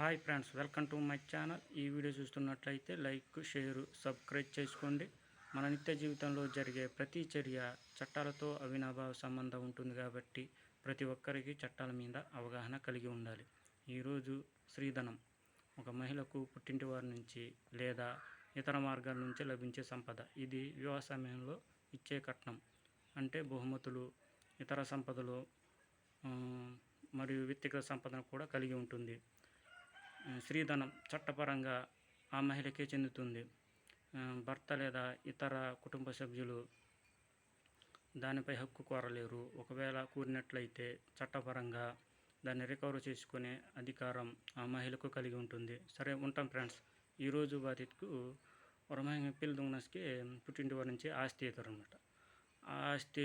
Hi friends welcome to my channel. ఈ video చూస్తున్నట్లయితే like share subscribe చేసుకోండి. మన నిత్య జీవితంలో జరిగే ప్రతి చర్య చట్టాలతో అవినాభావ సంబంధం ఉంటుంది కాబట్టి ప్రతి ఒక్కరికి చట్టాల మీద అవగాహన కలిగి ఉండాలి. ఈరోజు స్త్రీధనం. ఒక మహిళకు పుట్టింటి వారి నుంచి లేదా ఇతర మార్గాల నుంచి లభించే సంపద. ఇది వివాహ సమయంలో ఇచ్చే కట్నం. అంటే బహుమతులు ఇతర సంపదలు మరియు వ్యక్తిగత సంపదను కూడా కలిగి ఉంటుంది. స్త్రీధనం చట్టపరంగా ఆ మహిళకే చెందుతుంది. భర్త లేదా ఇతర కుటుంబ సభ్యులు దానిపై హక్కు కోరలేరు. ఒకవేళ కూరినట్లయితే చట్టపరంగా దాన్ని రికవర్ చేసుకునే అధికారం ఆ మహిళకు కలిగి ఉంటుంది. సరే ఉంటాం ఫ్రెండ్స్. ఈరోజు బాధితుకు వరమైన పిల్ దుంగనస్కి పుట్టింటి వారి నుంచి ఆస్తి అవుతారు అనమాట ఆ ఆస్తి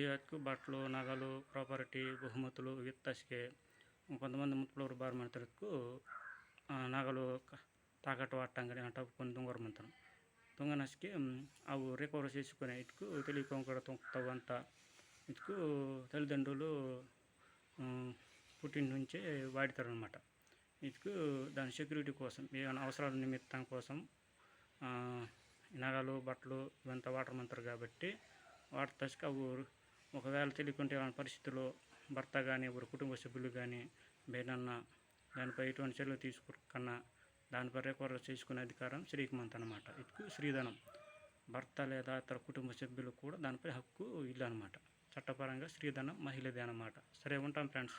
బట్టలు నగలు ప్రాపర్టీ బహుమతులు విత్తస్కే కొంతమంది ముత్తులూరు బారు నగలు నగలు తాకట్టు వాడటం కానీ అంటే కొన్ని దొంగరమంతనం దొంగనస్కి అವು రికవర్ చేసుకునే ఇటుకు తెలియకుండా తవ్వంత ఇటుకు తల్లిదండ్రులు పుట్టిన నుంచే వాడతారనమాట ఇటుకు దాని సెక్యూరిటీ కోసం ఏమైనా అవసరాల నిమిత్తం కోసం నగలు బట్టలు ఇవంతా వాడమంటారు కాబట్టి వాటర్ తసుకు అవి ఒకవేళ తెలియకుంటే పరిస్థితుల్లో భర్త కానీ ఎవరు కుటుంబ సభ్యులు కానీ బేనన్నా దానిపై ఎటువంటి చర్యలు తీసుకున్నా దానిపై రికవర్ చేసుకునే అధికారం స్త్రీకి అనమాట ఇటుకు స్త్రీధనం భర్త లేదా ఇతర కుటుంబ సభ్యులు కూడా దానిపై హక్కు ఇల్లు అనమాట చట్టపరంగా స్త్రీధనం మహిళదే అనమాట సరే ఉంటాం ఫ్రెండ్స్.